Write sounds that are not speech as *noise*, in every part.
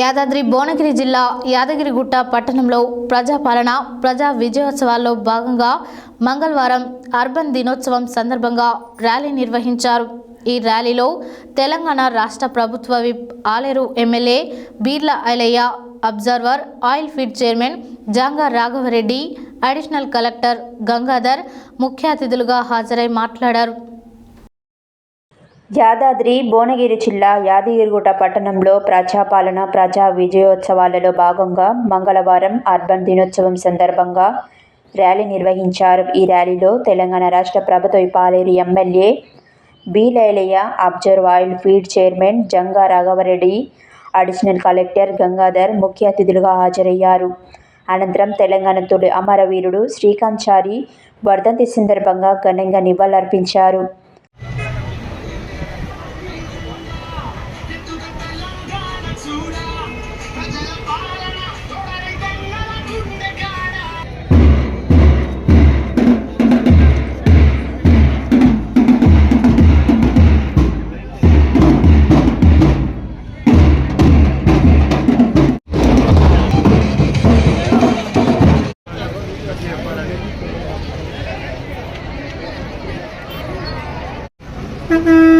యాదాద్రి భువనగిరి జిల్లా యాదగిరిగుట్ట పట్టణంలో ప్రజాపాలన ప్రజా విజయోత్సవాల్లో భాగంగా మంగళవారం అర్బన్ దినోత్సవం సందర్భంగా ర్యాలీ నిర్వహించారు. ఈ ర్యాలీలో తెలంగాణ రాష్ట్ర ప్రభుత్వ whip Aleru MLA Beerla Ailaiah observer oil feed chairman Janga Raghava Reddy additional collector Gangadhar ముఖ్య అతిథులుగా హాజరై మాట్లాడారు. యాదాద్రి భువనగిరి జిల్లా యాదగిరిగుట పట్టణంలో ప్రజాపాలన ప్రజా విజయోత్సవాలలో భాగంగా మంగళవారం అర్బన్ దినోత్సవం సందర్భంగా ర్యాలీ నిర్వహించారు. ఈ ర్యాలీలో తెలంగాణ రాష్ట్ర ప్రభుత్వ Paleru MLA B. Lailaiah observe oil feed chairman Janga Raghava Reddy additional collector Gangadhar ముఖ్య అతిథులుగా హాజరయ్యారు. అనంతరం తెలంగాణ తొలి అమరవీరుడు శ్రీకాంత్ చారి వర్ధంతి సందర్భంగా ఘనంగా నివాళులర్పించారు. Mm-hmm. *laughs*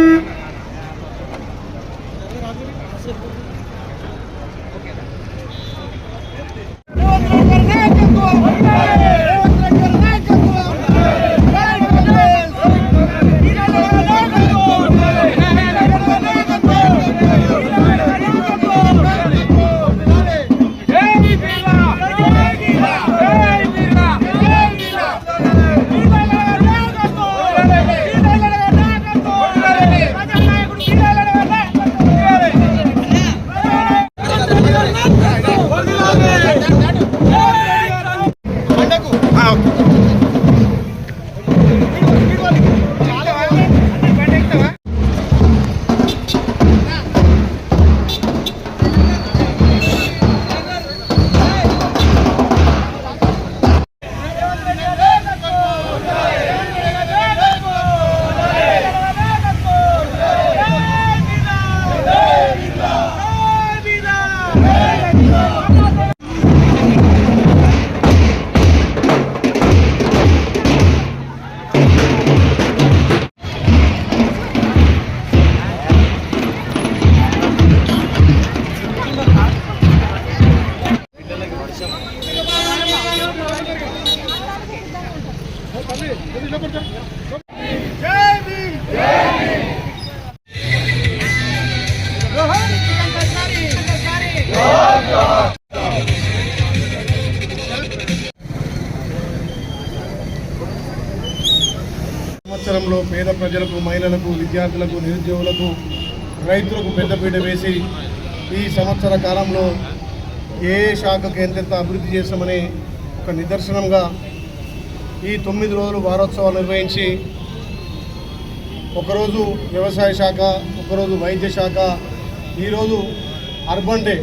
సంవత్సరంలో పేద ప్రజలకు మహిళలకు విద్యార్థులకు నిరుద్యోగులకు రైతులకు పెద్దపీట వేసి ఈ సంవత్సర కాలంలో ఏ శాఖ శాఖకు ఎంతెంత అభివృద్ధి చేస్తామనే ఒక నిదర్శనంగా ఈ తొమ్మిది రోజులు వారోత్సవాలు నిర్వహించి ఒకరోజు వ్యవసాయ శాఖ ఒకరోజు వైద్య శాఖ ఈరోజు అర్బన్ డే.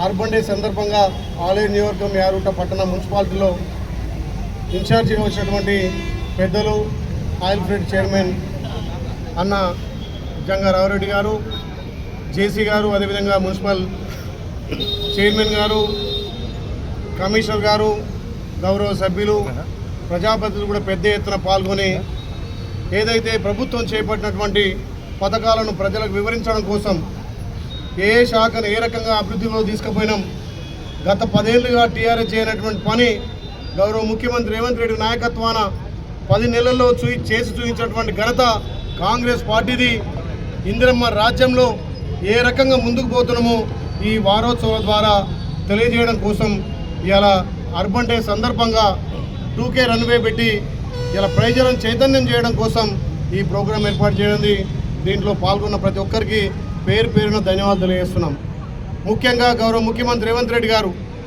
అర్బన్ డే సందర్భంగా ఆలయ నియోజకం యారుట పట్టణ మున్సిపాలిటీలో ఇన్ఛార్జిగా వచ్చినటువంటి పెద్దలు ఆయిల్ ఫీడ్ చైర్మన్ అన్న జంగారావురెడ్డి గారు జేసీ గారు అదేవిధంగా మున్సిపల్ చైర్మన్ గారు కమిషనర్ గారు గౌరవ సభ్యులు ప్రజాప్రతినిధులు కూడా పెద్ద ఎత్తున పాల్గొని ఏదైతే ప్రభుత్వం చేపట్టినటువంటి పథకాలను ప్రజలకు వివరించడం కోసం ఏ శాఖను ఏ రకంగా అభివృద్ధిలో తీసుకుపోయినాం గత పదేళ్ళుగా టీఆర్ఎస్ చేయనటువంటి పని గౌరవ ముఖ్యమంత్రి రేవంత్ రెడ్డి నాయకత్వాన పది నెలల్లో చూ చేసి చూపించినటువంటి ఘనత కాంగ్రెస్ పార్టీది. ఇందిరమ్మ రాజ్యంలో ఏ రకంగా ముందుకు పోతున్నామో ఈ వారోత్సవాల ద్వారా తెలియజేయడం కోసం ఇలా అర్బన్ డే సందర్భంగా టూకే రన్వే పెట్టి ఇలా ప్రజలను చైతన్యం చేయడం కోసం ఈ ప్రోగ్రాం ఏర్పాటు చేయడం. దీంట్లో పాల్గొన్న ప్రతి ఒక్కరికి పేరు పేరున ధన్యవాదాలు తెలియజేస్తున్నాం. ముఖ్యంగా గౌరవ ముఖ్యమంత్రి రేవంత్ రెడ్డి గారు